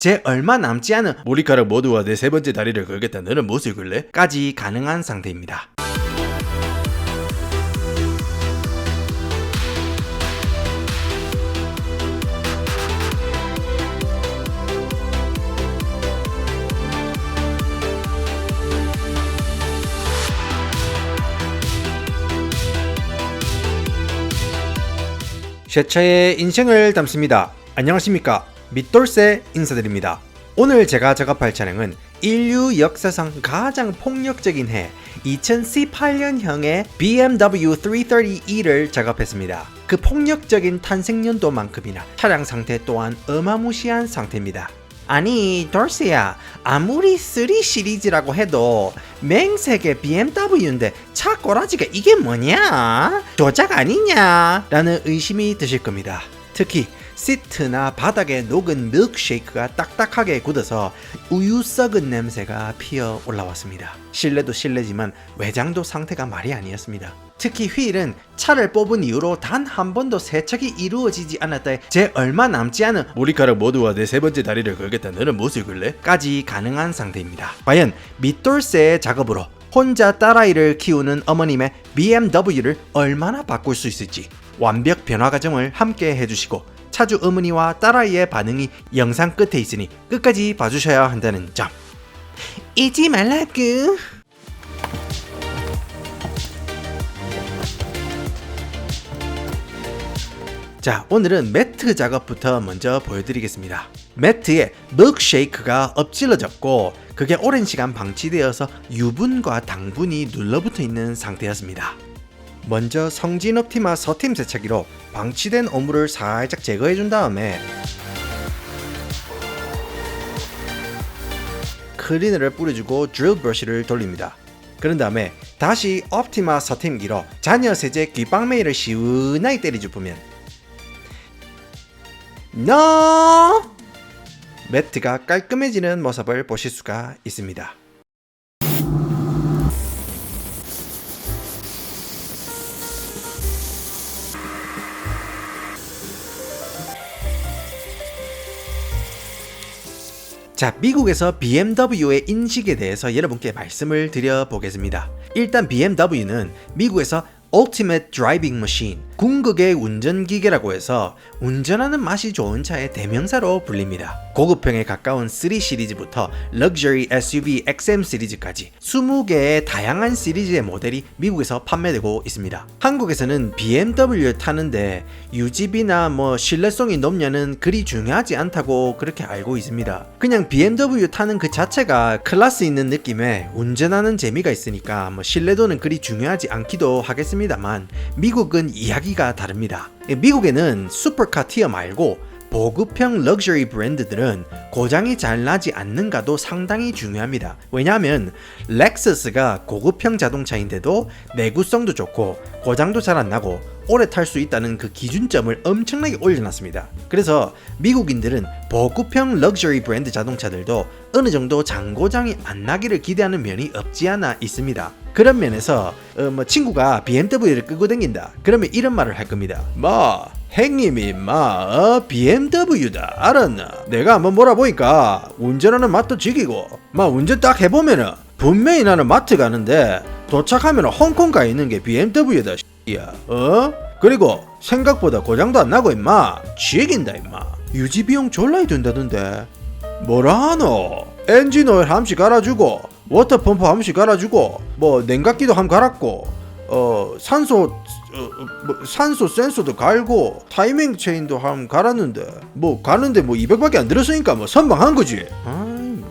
제 얼마 남지 않은 머리카락 모두와 내 세 번째 다리를 걸겠다 너는 무엇을 걸래? 까지 가능한 상태입니다. 쉐차의 인생을 담습니다. 안녕하십니까. 밑돌세 인사드립니다. 오늘 제가 작업할 차량은 인류 역사상 가장 폭력적인 해 2018년형의 BMW 330e를 작업했습니다. 그 폭력적인 탄생 연도만큼이나 차량 상태 또한 어마무시한 상태입니다. 아니 돌스야 아무리 3 시리즈라고 해도 맹세계 BMW인데 차 꼬라지가 이게 뭐냐? 조작 아니냐? 라는 의심이 드실 겁니다. 특히 시트나 바닥에 녹은 밀크쉐이크가 딱딱하게 굳어서 우유 썩은 냄새가 피어 올라왔습니다. 실내도 실내지만 외장도 상태가 말이 아니었습니다. 특히 휠은 차를 뽑은 이후로 단 한 번도 세척이 이루어지지 않았다. 제 얼마 남지 않은 머리카락 모두와 내 세 번째 다리를 걸겠다. 너는 무엇을 걸래? 까지 가능한 상태입니다. 과연 밑돌쇠의 작업으로 혼자 딸아이를 키우는 어머님의 BMW를 얼마나 바꿀 수 있을지 완벽 변화 과정을 함께 해주시고 차주 어머니와 딸아이의 반응이 영상 끝에 있으니 끝까지 봐주셔야 한다는 점. 잊지 말라구 자 오늘은 매트 작업부터 먼저 보여드리겠습니다. 매트에 밀크쉐이크가 엎질러졌고 그게 오랜 시간 방치되어서 유분과 당분이 눌러붙어 있는 상태였습니다 먼저 성진 옵티마 서팀 세차기로 방치된 오물을 살짝 제거해 준 다음에 클리너를 뿌려주고 드릴 브러쉬를 돌립니다. 그런 다음에 다시 옵티마 서팀기로 잔여 세제 귓방매를 시원하게 때려주면 너 매트가 깔끔해지는 모습을 보실 수가 있습니다. 자, 미국에서 BMW의 인식에 대해서 여러분께 말씀을 드려보겠습니다. 일단 BMW는 미국에서 Ultimate Driving Machine, 궁극의 운전기계라고 해서 운전하는 맛이 좋은 차의 대명사로 불립니다. 고급형에 가까운 3 시리즈부터 럭셔리 SUV XM 시리즈까지 20개의 다양한 시리즈의 모델이 미국에서 판매되고 있습니다. 한국에서는 BMW를 타는데 유지비나 뭐 신뢰성이 높냐는 그리 중요하지 않다고 그렇게 알고 있습니다. 그냥 BMW 타는 그 자체가 클래스 있는 느낌에 운전하는 재미가 있으니까 뭐 신뢰도는 그리 중요하지 않기도 하겠습니다 만 미국은 이야기가 다릅니다. 미국에는 슈퍼카 티어 말고 보급형 럭셔리 브랜드들은 고장이 잘 나지 않는가도 상당히 중요합니다. 왜냐하면 렉서스가 고급형 자동차인데도 내구성도 좋고 고장도 잘 안 나고 오래 탈 수 있다는 그 기준점을 엄청나게 올려놨습니다. 그래서 미국인들은 보급형 럭셔리 브랜드 자동차들도 어느 정도 장고장이 안 나기를 기대하는 면이 없지 않아 있습니다. 그런 면에서 어, 뭐 친구가 BMW를 끄고 댕긴다. 그러면 이런 말을 할 겁니다. 뭐 행님이 마 어, BMW다 알았나? 내가 한번 몰아보니까 운전하는 맛도 죽이고 마 운전 딱 해보면은 분명히 나는 마트 가는데 도착하면 홍콩 가 있는 게 BMW다 야. 어? 그리고 생각보다 고장도 안 나고 임마. 죽인다 임마. 유지 비용 졸라이 든다던데. 뭐라 하노? 엔진 오일 함씩 갈아주고 워터 펌프 함씩 갈아주고 뭐 냉각기도 함 갈았고 어 산소 어, 뭐 산소 센서도 갈고 타이밍 체인도 함 갈았는데 뭐 가는데 뭐 200밖에 안 들었으니까 뭐 선방한 거지. 아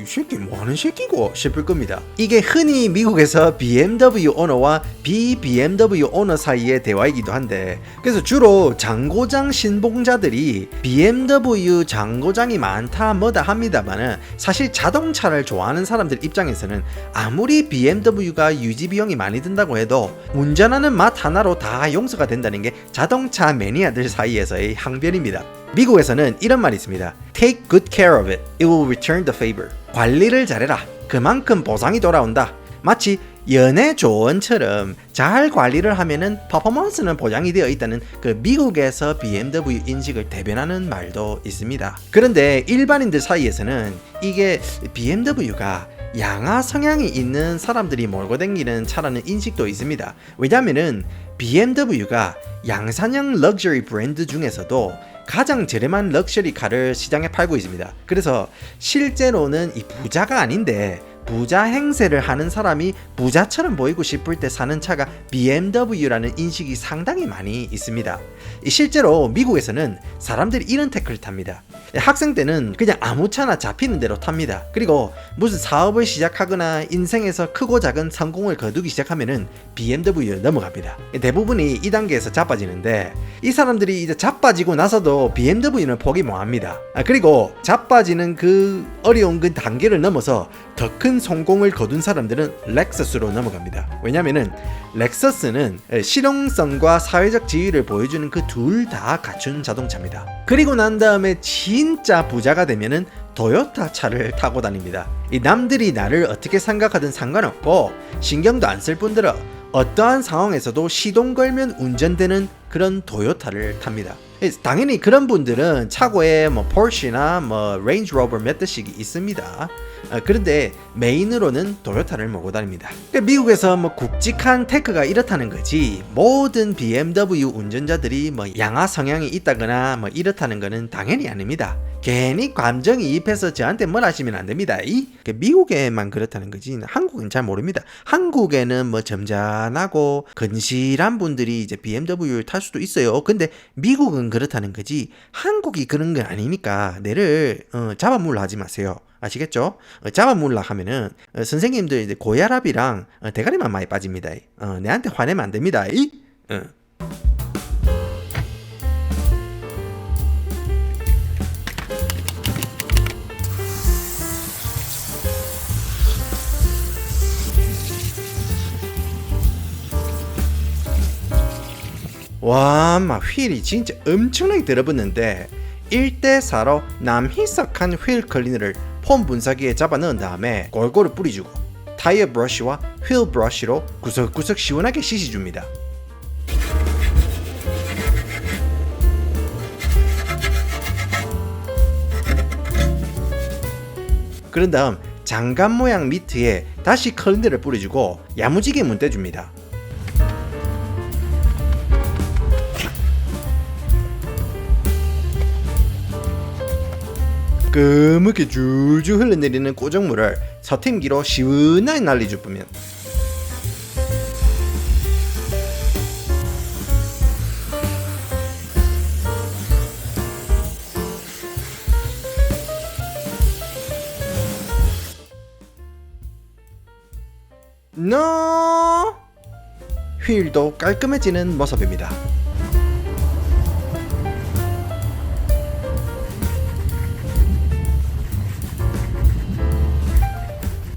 이 새끼 뭐하는 새끼고 싶을 겁니다 이게 흔히 미국에서 BMW 오너와 BBMW 오너 사이의 대화이기도 한데 그래서 주로 장고장 신봉자들이 BMW 장고장이 많다 뭐다 합니다만은 사실 자동차를 좋아하는 사람들 입장에서는 아무리 BMW가 유지 비용이 많이 든다고 해도 운전하는 맛 하나로 다 용서가 된다는 게 자동차 매니아들 사이에서의 항변입니다. 미국에서는 이런 말이 있습니다. Take good care of it. It will return the favor. 관리를 잘해라. 그만큼 보상이 돌아온다. 마치 연애 조언처럼 잘 관리를 하면은 퍼포먼스는 보장이 되어 있다는 그 미국에서 BMW 인식을 대변하는 말도 있습니다. 그런데 일반인들 사이에서는 이게 BMW가 양아 성향이 있는 사람들이 몰고 다니는 차라는 인식도 있습니다. 왜냐면은 BMW가 양산형 럭셔리 브랜드 중에서도 가장 저렴한 럭셔리 카를 시장에 팔고 있습니다. 그래서 실제로는 이 부자가 아닌데 부자 행세를 하는 사람이 부자처럼 보이고 싶을 때 사는 차가 BMW라는 인식이 상당히 많이 있습니다. 이 실제로 미국에서는 사람들이 이런 태클을 탑니다. 학생 때는 그냥 아무 차나 잡히는 대로 탑니다. 그리고 무슨 사업을 시작하거나 인생에서 크고 작은 성공을 거두기 시작하면은 BMW에 넘어갑니다. 대부분이 이 단계에서 자빠지는데 이 사람들이 이제 자빠지고 나서도 BMW는 포기 못합니다. 아, 그리고 자빠지는 그 어려운 그 단계를 넘어서 더 큰 성공을 거둔 사람들은 렉서스로 넘어갑니다. 왜냐면은 렉서스는 실용성과 사회적 지위를 보여주는 그 둘 다 갖춘 자동차입니다. 그리고 난 다음에 진짜 부자가 되면은 도요타 차를 타고 다닙니다. 이 남들이 나를 어떻게 생각하든 상관없고 신경도 안 쓸 뿐더러 어떠한 상황에서도 시동 걸면 운전되는 그런 도요타를 탑니다. 예, 당연히 그런 분들은 차고에 뭐 포르쉐나 뭐 레인지 로버 몇 대씩 있습니다. 아, 그런데 메인으로는 도요타를 몰고 다닙니다. 그러니까 미국에서 뭐 굵직한 테크가 이렇다는 거지 모든 BMW 운전자들이 뭐 양아 성향이 있다거나 뭐 이렇다는 거는 당연히 아닙니다. 괜히 감정이입해서 저한테 뭘 하시면 안 됩니다. 이그 미국에만 그렇다는 거지 한국은 잘 모릅니다. 한국에는 뭐 점잖하고 건실한 분들이 이제 BMW를 탈 수도 있어요. 근데 미국은 그렇다는 거지 한국이 그런 건 아니니까 내를 어, 잡아물라 하지 마세요. 아시겠죠? 어, 잡아물라 하면은 어, 선생님들 이제 고혈압이랑 어, 대가리만 많이 빠집니다. 어, 내한테 화내면 안 됩니다. 이? 어. 와, 막 휠이 진짜 엄청나게 들어붙는데 1대4로 남희석한 휠 클리너를 폼 분사기에 잡아 넣은 다음에 골고루 뿌려주고 타이어 브러쉬와 휠 브러쉬로 구석구석 시원하게 씻어줍니다. 그런 다음 장갑 모양 미트에 다시 클리너를 뿌려주고 야무지게 문대줍니다. 끄맣게 줄줄 흘러내리는 고정물을 서팀기로 시원하게 날리주면 노 휠도 깔끔해지는 모습입니다.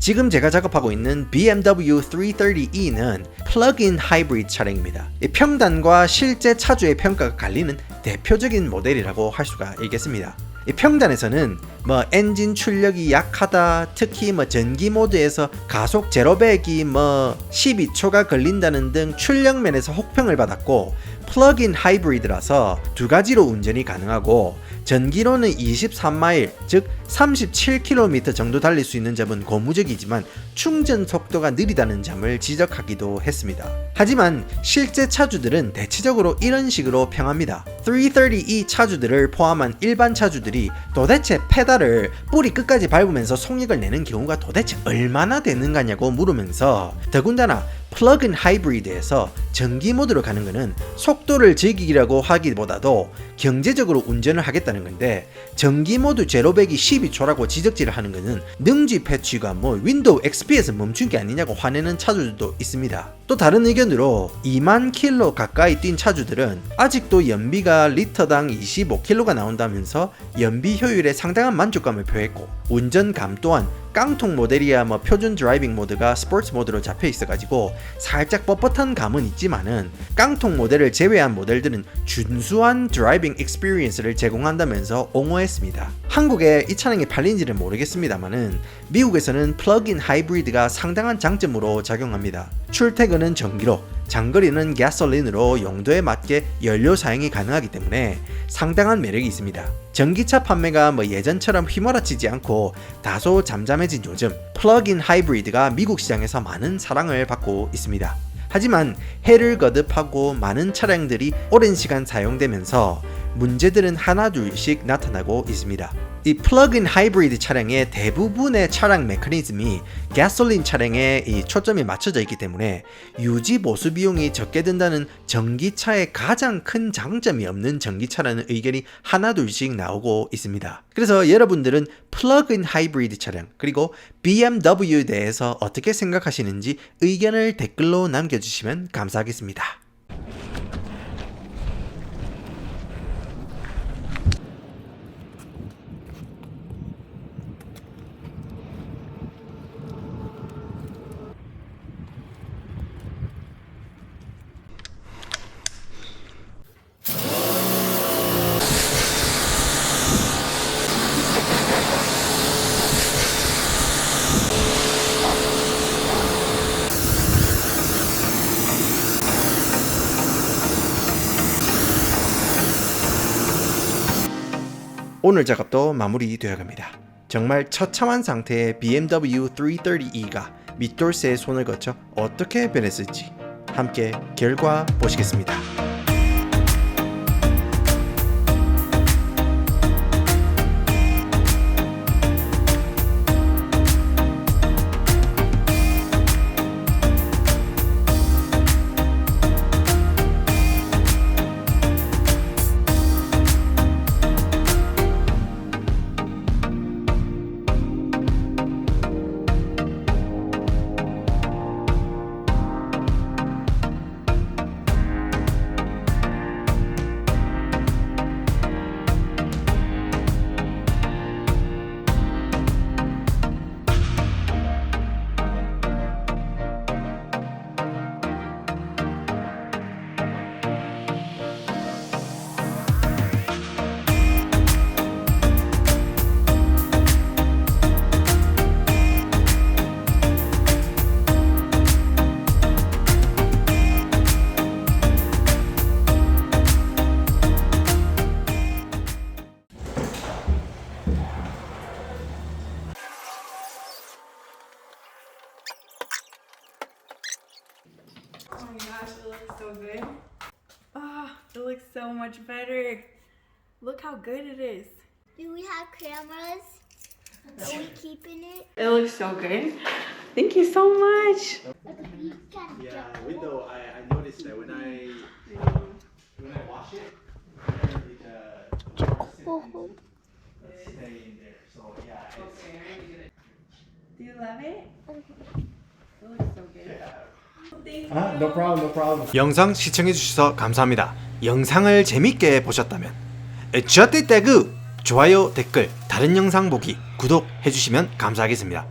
지금 제가 작업하고 있는 BMW 330e는 플러그인 하이브리드 차량입니다. 이 평단과 실제 차주의 평가가 갈리는 대표적인 모델이라고 할 수가 있겠습니다. 이 평단에서는 뭐 엔진 출력이 약하다, 특히 뭐 전기 모드에서 가속 제로백이 뭐 12초가 걸린다는 등 출력 면에서 혹평을 받았고 플러그인 하이브리드라서 두 가지로 운전이 가능하고 전기로는 23마일, 즉 37km 정도 달릴 수 있는 점은 고무적이지만 충전 속도가 느리다는 점을 지적하기도 했습니다. 하지만 실제 차주들은 대체적으로 이런 식으로 평합니다. 330e 차주들을 포함한 일반 차주들이 도대체 페달을 뿌리 끝까지 밟으면서 속력을 내는 경우가 도대체 얼마나 되는가냐고 물으면서 더군다나 플러그인 하이브리드에서 전기 모드로 가는 것은 속도를 즐기기라고 하기보다도 경제적으로 운전을 하겠다는 건데 전기 모드 제로백이 12초라고 지적질을 하는 것은 능지 패치가 뭐 윈도우 XP에서 멈춘 게 아니냐고 화내는 차주들도 있습니다. 또 다른 의견으로 2만 킬로 가까이 뛴 차주들은 아직도 연비가 리터당 25킬로가 나온다면서 연비 효율에 상당한 만족감을 표했고 운전감 또한 깡통 모델이야 뭐 표준 드라이빙 모드가 스포츠 모드로 잡혀 있어가지고 살짝 뻣뻣한 감은 있지만은 깡통 모델을 제외한 모델들은 준수한 드라이빙 익스피리언스를 제공한다면서 옹호했습니다. 한국에 이 차량이 팔린지는 모르겠습니다만은 미국에서는 플러그인 하이브리드가 상당한 장점으로 작용합니다. 출퇴근은 전기로, 장거리는 가솔린으로 용도에 맞게 연료 사용이 가능하기 때문에 상당한 매력이 있습니다. 전기차 판매가 뭐 예전처럼 휘몰아치지 않고 다소 잠잠해진 요즘 플러그인 하이브리드가 미국 시장에서 많은 사랑을 받고 있습니다. 하지만 해를 거듭하고 많은 차량들이 오랜 시간 사용되면서 문제들은 하나둘씩 나타나고 있습니다. 이 플러그인 하이브리드 차량의 대부분의 차량 메커니즘이 가솔린 차량에 이 초점이 맞춰져 있기 때문에 유지 보수 비용이 적게 든다는 전기차의 가장 큰 장점이 없는 전기차라는 의견이 하나둘씩 나오고 있습니다. 그래서 여러분들은 플러그인 하이브리드 차량 그리고 BMW에 대해서 어떻게 생각하시는지 의견을 댓글로 남겨주시면 감사하겠습니다. 오늘 작업도 마무리되어 갑니다. 정말 처참한 상태의 BMW 330e가 밑돌스의 손을 거쳐 어떻게 변했을지 함께 결과 보시겠습니다. It looks so good. Ah, it looks so much better. Look how good it is. Do we have cameras? Are we keeping it? It looks so good. Thank you so much. Yeah, jump. window. I, I noticed that when I when I wash it, it uh, Oh, stay in there. So yeah, it's, Do you love it? It looks so good. Thank you. 아, no problem, no problem. 영상 시청해 주셔서 감사합니다. 영상을 재밌게 보셨다면 저때 태그 좋아요, 댓글, 다른 영상 보기, 구독 해주시면 감사하겠습니다.